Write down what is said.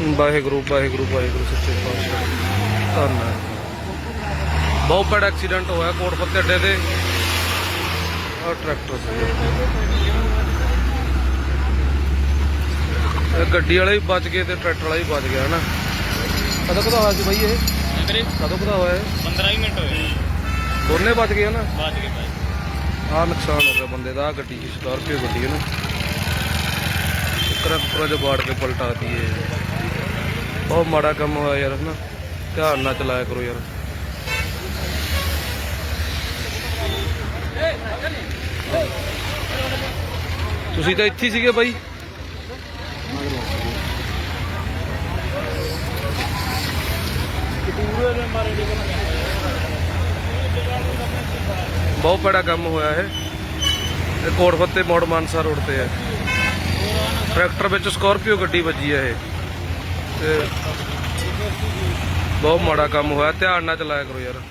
ਵਾਹਿਗੁਰੂ ਵਾਹਿਗੁਰੂ ਵਾਹਿਗੁਰੂ ਸੱਚੇ ਪਾਤਸ਼ਾਹ। ਧੰਨਵਾਦ। ਬਹੁਤ ਬੜਾ ਐਕਸੀਡੈਂਟ ਹੋਇਆ ਕੋਟ ਫੱਤੇ ਅੱਡੇ ਤੇ। ਆ ਟਰੈਕਟਰ ਸੀ ਇਹ ਗੱਡੀ ਵਾਲਾ ਵੀ ਬਚ ਗਏ ਤੇ ਟਰੈਕਟਰ ਵਾਲਾ ਵੀ ਬਚ ਗਿਆ ਹਨਾ? ਕਦੋਂ ਕਦਾ ਹੋਇਆ ਸੀ ਬਾਈ ਇਹ? ਵੀਰੇ? ਕਦੋਂ ਕਦਾ ਹੋਇਆ ਇਹ? 15 ਹੀ ਮਿੰਟ ਹੋਏ। ਦੋਨੇ ਬਚ ਗਏ ਹਨਾ? ਬਾਅਦ ਕੇ ਬਾਅਦ ਆਹ ਨੁਕਸਾਨ ਹੋ ਗਿਆ ਬੰਦੇ ਦਾ ਗੱਡੀ ਸਕਾਰਪੀਓ ਗੱਡੀ ਹੈ ਨਾ ਟਰੱਕ ਪੂਰਾ ਜਿਹਾ ਬਾੜ ਕੇ ਪਲਟਾਤੀ ਹੈ ਬਹੁਤ ਮਾੜਾ ਕੰਮ ਹੋਇਆ ਯਾਰ, ਹਨਾ? ਧਿਆਨ ਨਾਲ ਚਲਾਇਆ ਕਰੋ ਯਾਰ। ਤੁਸੀਂ ਤਾਂ ਇੱਥੇ ਸੀਗੇ ਬਾਈ। ਬਹੁਤ ਬੜਾ ਕੰਮ ਹੋਇਆ ਇਹ। ਇਹ ਕੋਟ ਫੱਤੇ ਮੋੜ ਮਾਨਸਾ ਰੋਡ ਤੇ ਹੈ। ਟਰੈਕਟਰ ਵਿੱਚ ਸਕਾਰਪੀਓ ਗੱਡੀ ਵੱਜੀ ਹੈ ਇਹ। ਤੇ ਬਹੁਤ ਮਾੜਾ ਕੰਮ ਹੋਇਆ ਧਿਆਨ ਨਾਲ ਚਲਾਇਆ ਕਰੋ ਯਾਰ।